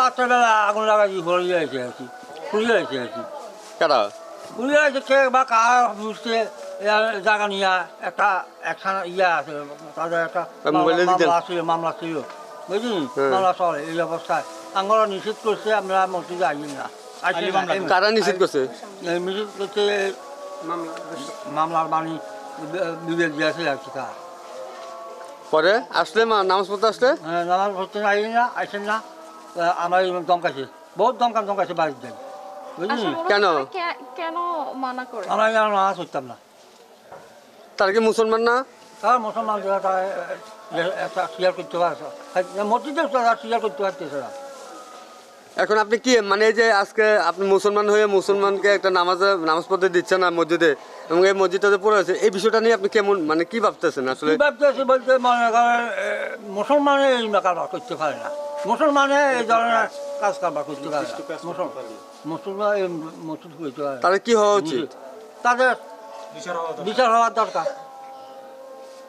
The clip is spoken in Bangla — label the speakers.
Speaker 1: রাত্রেবেলা আগুন আছে আর কি। আছে আর কি। পুড়িয়ে আছে কে বা কার বুঝতে জায়গা নিয়ে একটা একখানা ইয়ে আছে তাদের একটা? মামলা ছিল মামলা ছিল বুঝলি?
Speaker 2: হ্যাঁ।
Speaker 1: মামলা চলে এই অবস্থায়। আমরা নিষেধ করছে আমরা মসজিদে আইন না। আসি না,
Speaker 2: কারা নিষেধ করছে?
Speaker 1: নিষেধ করছে মামলার বাণী বিবেক দিয়েছে আর কি তার।
Speaker 2: পরে? আসলে মা নামাজ পড়তে আসলে?
Speaker 1: হ্যাঁ, নামাজ পড়তে আইন না আসেন না। আমার দমকাছে বহুত দমকান দমকাছে বাড়ির দেন।
Speaker 3: ওরা
Speaker 2: কেন?
Speaker 3: কে- কেন মানা করে
Speaker 1: আমরা না
Speaker 2: তার কি মুসলমান না?
Speaker 1: তারা মুসলমান যারা তারা এ- করতে পারছে। মসজিদে তারা শিয়ার করতে পারতেছে না।
Speaker 2: এখন আপনি কি মানে এই যে আজকে আপনি মুসলমান হয়ে মুসলমানকে একটা নামাজে নামাজ পড়তে দিচ্ছেন না মসজিদে এবং এই মসজিদটাতে পড়ে আছে এই বিষয়টা নিয়ে আপনি কেমন মানে কি ভাবতেছেন আসলে?
Speaker 1: কি ভাবতেছে বলতে মনে করেন এই করতে পারে না। মুসলমানে এই ধরনের কাজ কারবার করতে পারে না। মুসলমান মুসলমান এই মসজিদ করতে পারে না।
Speaker 2: তাহলে কি হওয়া উচিত?
Speaker 1: তাদের বিচার হওয়া দরকার।